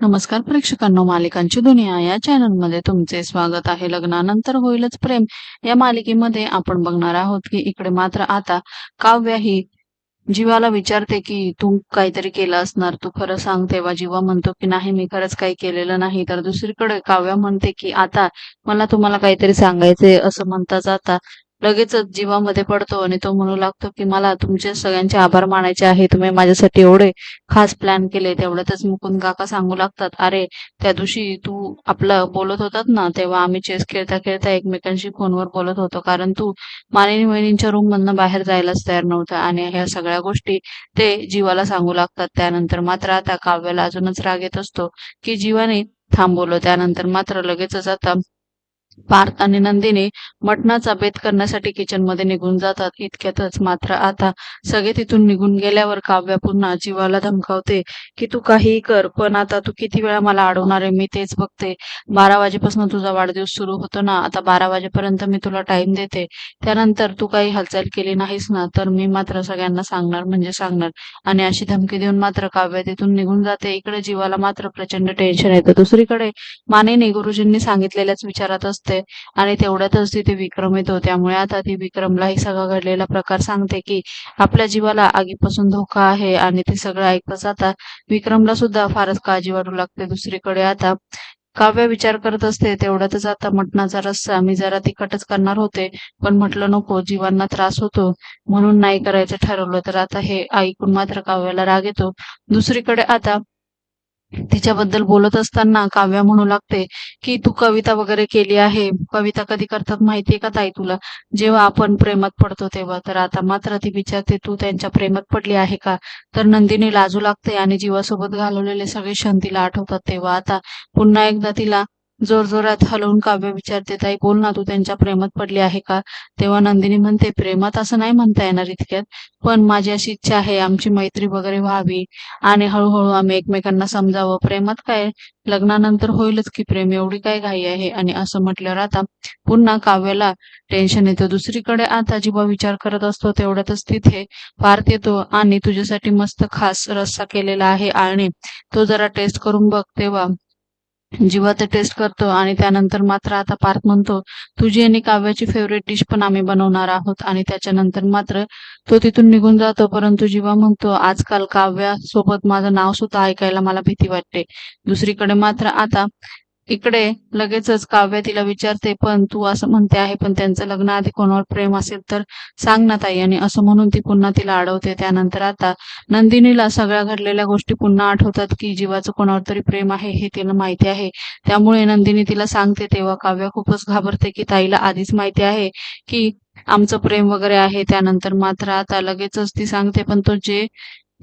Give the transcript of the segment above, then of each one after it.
नमस्कार प्रेक्षकांनो मालिकांची दुनिया या चॅनलमध्ये तुमचे स्वागत आहे. लग्नानंतर होईलच प्रेम. या मालिकेमध्ये आपण बघणार आहोत की इकडे मात्र आता काव्या ही जीवाला विचारते की तू काहीतरी केलं असणार? तू खरं सांग तेव्हा जीवा म्हणतो की नाही मी खरंच काही केलेलं नाही. तर दुसरीकडे काव्या म्हणते की आता मला तुम्हाला काहीतरी सांगायचंय असं म्हणता जाता. लगेचच जीवामध्ये पडतो आणि तो म्हणू लागतो की मला तुमचे सगळ्यांचे आभार मानायचे आहे. तुम्ही माझ्यासाठी एवढे खास प्लॅन केले. तेवढ्यातच मुकुंद काका सांगू लागतात अरे त्या दिवशी तू आपलं बोलत होतात ना तेव्हा आम्ही चेस खेळता खेळता एकमेकांशी फोनवर बोलत होतो. कारण तू मानिनी वहिनींच्या रूम मधनं बाहेर जायलाच तयार नव्हता आणि ह्या सगळ्या गोष्टी ते जीवाला सांगू लागतात. त्यानंतर मात्र आता काव्याला अजूनच राग येत असतो की जीवाने थांबवलं. त्यानंतर मात्र लगेचच आता पार्थ आणि नंदिनी मटणाचा बेत करण्यासाठी किचनमध्ये निघून जातात. इतक्यातच मात्र आता सगळे तिथून निघून गेल्यावर काव्या पुन्हा जीवाला धमकावते की तू काहीही कर पण आता तू किती वेळा मला अडवणार आहे? मी तेच बघते. बारा वाजेपासून तुझा वाढदिवस सुरू होतो ना. आता बारा वाजेपर्यंत मी तुला टाइम देते. त्यानंतर तू काही हालचाल केली नाहीस ना तर मी मात्र सगळ्यांना सांगणार म्हणजे सांगणार. आणि अशी धमकी देऊन मात्र काव्य तिथून निघून जाते. इकडे जीवाला मात्र प्रचंड टेन्शन येतं. दुसरीकडे मानेने गुरुजींनी सांगितलेल्याच विचारात असते आणि तेवढ्यातच तिथे विक्रम येतो. त्यामुळे आता ती विक्रमला ही सगळा घडलेला प्रकार सांगते की आपल्या जीवाला आगीपासून धोका आहे आणि ते सगळं ऐकत जाता विक्रमला सुद्धा फारच काळजी वाटू लागते. दुसरीकडे आता काव्य विचार करत असते. तेवढ्यातच आता मटणाचा रस्सा मी जरा तिखटच करणार होते. पण म्हटलं नको जीवांना त्रास होतो. म्हणून नाही करायचं ठरवलं. तर आता हे ऐकून मात्र काव्याला राग येतो. दुसरीकडे आता तिच्याबद्दल बोलत असताना काव्या म्हणू लागते की तू कविता वगैरे केली आहे. कविता कधी करतात माहितीये का ताई तुला? जेव्हा आपण प्रेमात पडतो तेव्हा. तर आता मात्र ती विचारते तू त्यांच्या प्रेमात पडली आहे का? तर नंदिनी लाजू लागते आणि जीवासोबत घालवलेले सगळे क्षण तिला आठवतात. तेव्हा आता पुन्हा एकदा तिला जोरजोरात हलवून काव्य विचारते ताई बोल ना तू त्यांच्या प्रेमात पडली आहे का? तेव्हा नंदिनी म्हणते प्रेमात असं नाही म्हणता येणार इतक्यात पण माझी अशी इच्छा आहे आमची मैत्री वगैरे व्हावी आणि हळूहळू आम्ही एकमेकांना समजावं. प्रेमात काय? लग्नानंतर होईलच की प्रेम एवढी काय घाई आहे? आणि असं म्हटल्यावर आता पुन्हा काव्याला टेन्शन येतं. दुसरीकडे आता जेव्हा विचार करत असतो तेवढ्यातच तिथे पार्थ येतो आणि तुझ्यासाठी मस्त खास रस्सा केलेला आहे आणि तो जरा टेस्ट करून बघ. तेव्हा जीवा ते टेस्ट करतो आणि त्यानंतर मात्र आता पार्थ म्हणतो तुझी आणि काव्याची फेवरेट डिश पण आम्ही बनवणार आहोत. आणि त्याच्यानंतर मात्र तो तिथून निघून जातो परंतु जीवा म्हणतो आजकाल काव्या सोबत माझं नाव सुद्धा ऐकायला मला भीती वाटते. दुसरीकडे मात्र आता इकडे लगेचच काव्य तिला विचारते पण तू असं म्हणते आहे पण त्यांचं लग्न आधी कोणावर प्रेम असेल तर सांग ना ताई. आणि असं म्हणून ती पुन्हा तिला अडवते. त्यानंतर आता नंदिनीला सगळ्या घडलेल्या गोष्टी पुन्हा आठवतात की जीवाचं कोणावर तरी प्रेम आहे हे तिला माहिती आहे. त्यामुळे नंदिनी तिला सांगते तेव्हा काव्य खूपच घाबरते की ताईला आधीच माहिती आहे की आमचं प्रेम वगैरे आहे. त्यानंतर मात्र आता लगेचच ती सांगते पण तो जे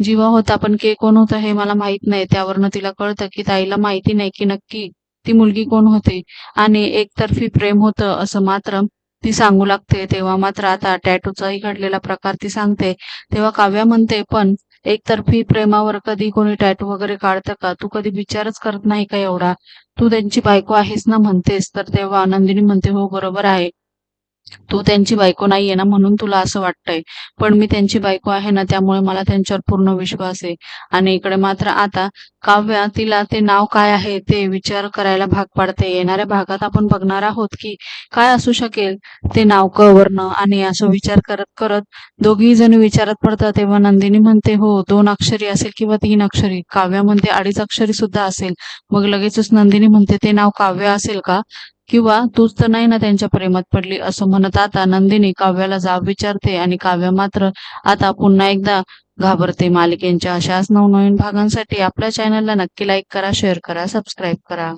जीवा होता पण के कोण होता हे मला माहीत नाही. त्यावरनं तिला कळतं की ताईला माहिती नाही की नक्की ती मुलगी कोण होती? आणि एकतर्फी प्रेम होतं असं मात्र ती सांगू लागते. तेव्हा मात्र आता टॅटूचाही घडलेला प्रकार ती सांगते. तेव्हा काव्या म्हणते पण एकतर्फी प्रेमावर कधी कोणी टॅटू वगैरे काढतं का? तू कधी विचारच करत नाही का एवढा? तू त्यांची बायको आहेस ना म्हणतेस. तर तेव्हा आनंदिनी म्हणते हो बरोबर आहे. तू त्यांची बायको नाहीये ना म्हणून तुला असं वाटतंय. पण मी त्यांची बायको आहे ना त्यामुळे मला त्यांच्यावर पूर्ण विश्वास आहे. आणि इकडे मात्र आता काव्या तिला ते नाव काय आहे ते विचार करायला भाग पाडते. येणाऱ्या भागात आपण बघणार आहोत की काय असू शकेल ते नाव क आणि असं विचार करत करत दोघी जण विचारात पडतात तेव्हा नंदिनी म्हणते हो दोन अक्षरी असेल किंवा तीन अक्षरी. काव्या म्हणते अडीच अक्षरी सुद्धा असेल. मग लगेचच नंदिनी म्हणते ते नाव काव्य असेल का? किंवा तूच तर नाही ना त्यांच्या प्रेमात पडली असं म्हणत आता नंदिनी काव्याला जाब विचारते आणि काव्य मात्र आता पुन्हा एकदा घाबरते मालिकेंच्या अशाच नवनवीन भागांसाठी आपल्या चॅनलला नक्की लाईक करा शेअर करा सबस्क्राईब करा.